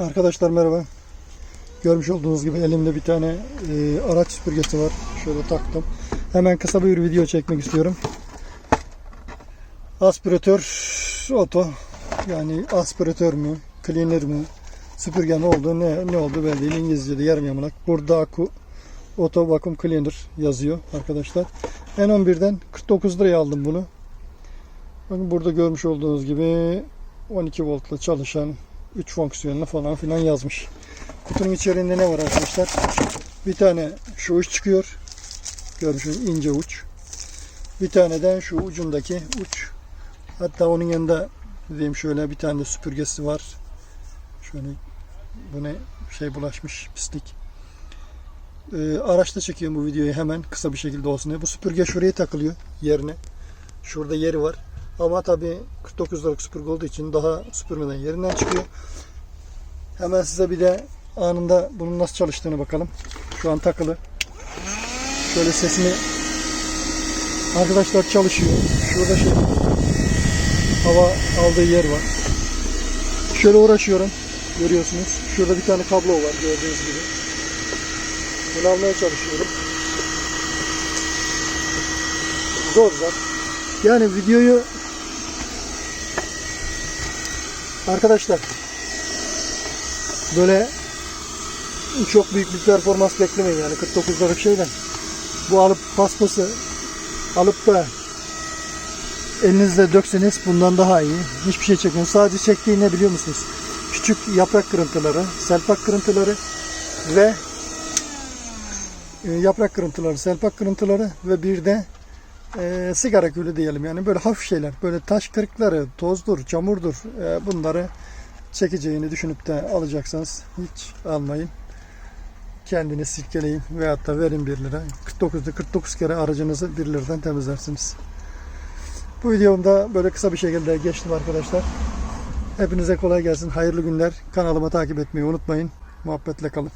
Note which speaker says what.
Speaker 1: Arkadaşlar merhaba. Görmüş olduğunuz gibi elimde bir tane e, araç süpürgesi var. Şöyle taktım. Hemen kısa bir video çekmek istiyorum. Aspiratör oto yani aspiratör mü, cleaner mı, süpürge ne oldu, ne, ne oldu belli değil. İngilizce'de yarım yamalak. Burada Aku Oto Vacuum Cleaner yazıyor arkadaşlar. N11'den 49 liraya aldım bunu. Bakın burada görmüş olduğunuz gibi 12 voltla çalışan 3 fonksiyonlu falan filan yazmış. Kutunun içerisinde ne var arkadaşlar? Bir tane şu uç çıkıyor. Görmüşsünüz ince uç. Bir tane de şu ucundaki uç. Hatta onun yanında diyeyim şöyle bir tane de süpürgesi var. Şöyle bu ne şey bulaşmış pislik. Ee, araçta çekiyorum bu videoyu hemen kısa bir şekilde olsun diye. Bu süpürge şuraya takılıyor yerine. Şurada yeri var. Ama tabi 49 liralık süpürge olduğu için daha süpürmeden yerinden çıkıyor. Hemen size bir de anında bunun nasıl çalıştığını bakalım. Şu an takılı. Şöyle sesini arkadaşlar çalışıyor. Şurada şey hava aldığı yer var. Şöyle uğraşıyorum. Görüyorsunuz. Şurada bir tane kablo var gördüğünüz gibi. Bunu almaya çalışıyorum. Zor zor. Yani videoyu arkadaşlar böyle çok büyük bir performans beklemeyin yani 49 liralık şeyden. Bu alıp paspası alıp da elinizle dökseniz bundan daha iyi. Hiçbir şey çekmiyor. Sadece çektiği ne biliyor musunuz? Küçük yaprak kırıntıları, selpak kırıntıları ve e, yaprak kırıntıları, selpak kırıntıları ve bir de e, sigara külü diyelim yani. Böyle hafif şeyler. Böyle taş kırıkları tozdur çamurdur e, bunları çekeceğini düşünüp de alacaksanız hiç almayın. Kendini silkeleyin veyahut da verin 1 lira. 49'da 49 kere aracınızı 1 liradan temizlersiniz. Bu videomda böyle kısa bir şekilde geçtim arkadaşlar. Hepinize kolay gelsin. Hayırlı günler. Kanalıma takip etmeyi unutmayın. Muhabbetle kalın